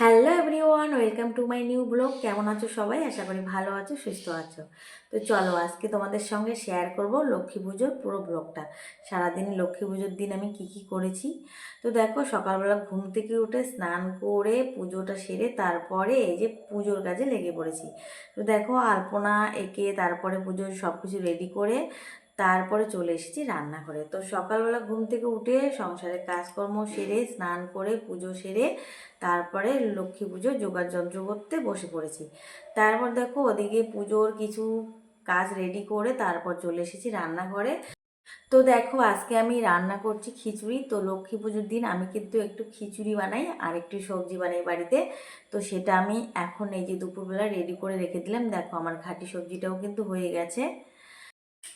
Hello everyone welcome to my new blog কেমন আছো সবাই? আশা করি ভালো আছো, সুস্থ আছো। তো চলো আজকে তোমাদের সঙ্গে শেয়ার করব লক্ষ্মী পুজোর পুরো ব্লগটা সারাদিন লক্ষ্মী পুজোর দিন আমি কি কি করেছি? তো দেখো, সকালবেলা ঘুম থেকে উঠে স্নান করে পুজোটা সেরে তারপরে এই যে পুজোর কাজে লেগে পড়েছি। তো দেখো, আলপনা এঁকে তারপরে পুজোর সব কিছু রেডি করে তারপরে চলে এসেছি রান্নাঘরে। তো সকালবেলা ঘুম থেকে উঠে সংসারের কাজকর্ম সেরে, স্নান করে, পুজো সেরে, তারপরে লক্ষ্মী পুজো জোগাড় যন্ত্র করতে বসে পড়েছি। তারপর দেখো ওদিকে পুজোর কিছু কাজ রেডি করে তারপর চলে এসেছি রান্নাঘরে। তো দেখো আজকে আমি রান্না করছি খিচুড়ি। তো লক্ষ্মী পুজোর দিন আমি কিন্তু একটু খিচুড়ি বানাই আর একটু সবজি বানাই বাড়িতে। তো সেটা আমি এখন এই যে দুপুরবেলা রেডি করে রেখে দিলাম। দেখো আমার ঘাটি সবজিটাও কিন্তু হয়ে গেছে।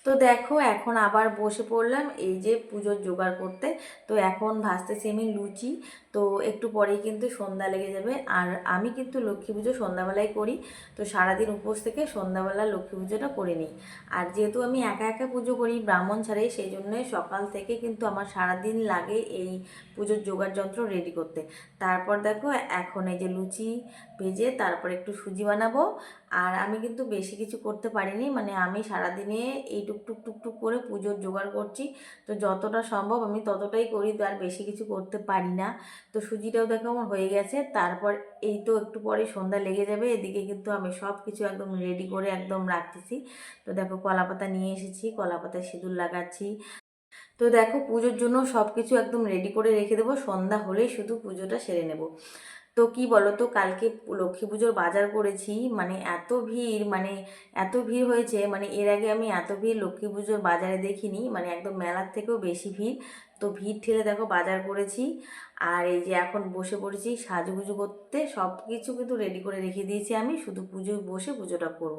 তো দেখো এখন আবার বসে পড়লাম এই যে পুজোর জোগাড় করতে। তো এখন ভাজতেছি আমি লুচি। তো একটু পরেই কিন্তু সন্ধ্যা লেগে যাবে। আর আমি কিন্তু লক্ষ্মী পুজো সন্ধ্যাবেলায় করি। তো সারাদিন উপোস থেকে সন্ধ্যাবেলা লক্ষ্মী পুজোটা করে নিই। আর যেহেতু আমি একা একা পুজো করি ব্রাহ্মণ ছাড়াই, সেই জন্যই সকাল থেকে কিন্তু আমার সারাদিন লাগে এই পুজোর জোগাড় যন্ত্র রেডি করতে। তারপর দেখো এখন এই যে লুচি ভেজে তারপর একটু সুজি বানাবো। আর আমি কিন্তু বেশি কিছু করতে পারিনি। মানে আমি সারাদিনে এই টুকটুক টুকটুক করে পুজোর জোগাড় করছি। তো যতটা সম্ভব আমি ততটাই করি, তো আর বেশি কিছু করতে পারি না। তো সুজিটাও দেখো আমার হয়ে গেছে। তারপর এই তো একটু পরে সন্ধ্যা লেগে যাবে। এদিকে কিন্তু আমি সব কিছু একদম রেডি করে একদম রাখতেছি। তো দেখো কলা পাতা নিয়ে এসেছি কলা পাতায় সিঁদুর লাগাচ্ছি। তো দেখো পুজোর জন্য সব কিছু একদম রেডি করে রেখে দেবো। সন্ধ্যা হলেই শুধু পুজোটা সেরে নেব। তো কি বলো তো কালকে লক্ষ্মী পুজোর বাজার করেছি মানে এত ভিড় মানে এত ভিড় হয়েছে মানে এর আগে আমি এত ভিড় লক্ষ্মী পুজোর বাজারে দেখিনি মানে একদম মেলার থেকেও বেশি ভিড়। তো ভিড় ঠেলে দেখো বাজার করেছি। আর এই যে এখন বসে পড়েছি সাজুগুজু করতে সব কিছু কিন্তু রেডি করে রেখে দিয়েছি আমি। শুধু পুজোয় বসে পুজোটা করব।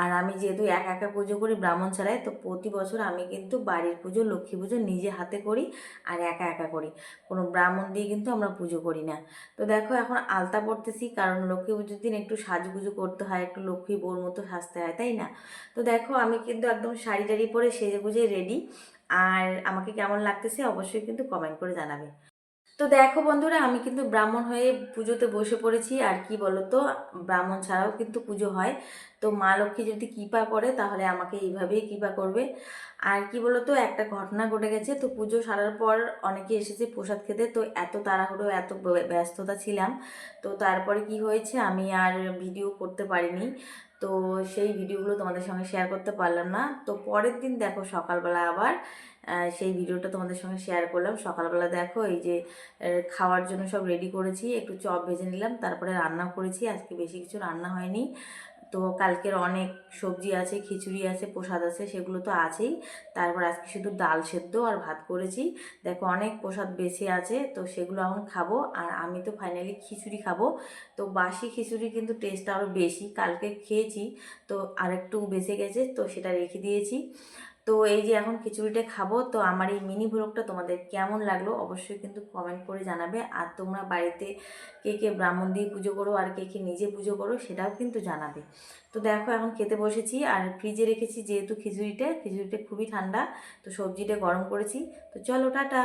আর আমি যেহেতু একা একা পুজো করি ব্রাহ্মণ ছাড়াই, তো প্রতি বছর আমি কিন্তু বাড়ির পুজো, লক্ষ্মী পুজো নিজে হাতে করি আর একা একা করি। কোনো ব্রাহ্মণ দিয়ে কিন্তু আমরা পুজো করি না। তো দেখো এখন আলতা পড়তেছি কারণ লক্ষ্মী পুজোর দিন একটু সাজুগুজু করতে হয়, একটু লক্ষ্মী বোর মতো সাজতে হয়, তাই না? তো দেখো আমি কিন্তু একদম শাড়ি টাড়ি পরে সেজে গুজে রেডি আর আমাকে কেমন লাগতেছে অবশ্যই কিন্তু কমেন্ট করে জানাবে। তো দেখো বন্ধুরা, আমি কিন্তু ব্রাহ্মণ হয়ে পুজোতে বসে পড়েছি, আর কি বলো তো ব্রাহ্মণ ছাড়াও কিন্তু পুজো হয়। তো মা লক্ষ্মী যদি কৃপা করে, তাহলে আমাকে এইভাবেই কৃপা করবে। আর কি বলো তো একটা ঘটনা ঘটে গেছে, তো পুজো সারার পর অনেকে এসেছে প্রসাদ খেতে, তো এত তাড়াহুড়ো, এত ব্যস্ততা ছিলাম। তো তারপরে কি হয়েছে, আমি আর ভিডিও করতে পারিনি। তো সেই ভিডিওগুলো তোমাদের সঙ্গে শেয়ার করতে পারলাম না। তো পরের দিন দেখো সকালবেলা আবার সেই ভিডিওটা তোমাদের সঙ্গে শেয়ার করলাম। সকালবেলা দেখো এই যে খাওয়ার জন্য সব রেডি করেছি, একটু চপ ভেজে নিলাম, তারপরে রান্না করেছি, আজকে বেশি কিছু রান্না হয়নি। তো কালকের অনেক সবজি আছে, খিচুড়ি আছে, প্রসাদ আছে, সেগুলো তো আছেই। তারপর আজকে শুধু ডাল সেদ্ধ আর ভাত করেছি। দেখো অনেক প্রসাদ বেছে আছে, তো সেগুলো এখন খাব। আর আমি তো ফাইনালি খিচুড়ি খাব। তো বাসি খিচুড়ি কিন্তু টেস্ট আরও বেশি। কালকে খেয়েছি, তো আরেকটু বেঁচে গেছে, তো সেটা রেখে দিয়েছি। তো এই যে এখন খিচুড়িটা খাব, তো আমার এই মিনি ভ্লগটা তোমাদের কেমন লাগল অবশ্যই কিন্তু কমেন্ট করে জানাবে। আর তোমরা বাড়িতে কে কে ব্রাহ্মণ দিয়ে পুজো করো আর কে কে নিজে পুজো করো সেটাও কিন্তু জানাবে। তো দেখো এখন খেতে বসেছি আর ফ্রিজে রেখেছি যেহেতু খিচুড়িটা খিচুড়িটা খুবই ঠান্ডা, তো সবজিটা গরম করেছি। তো চলো, টাটা!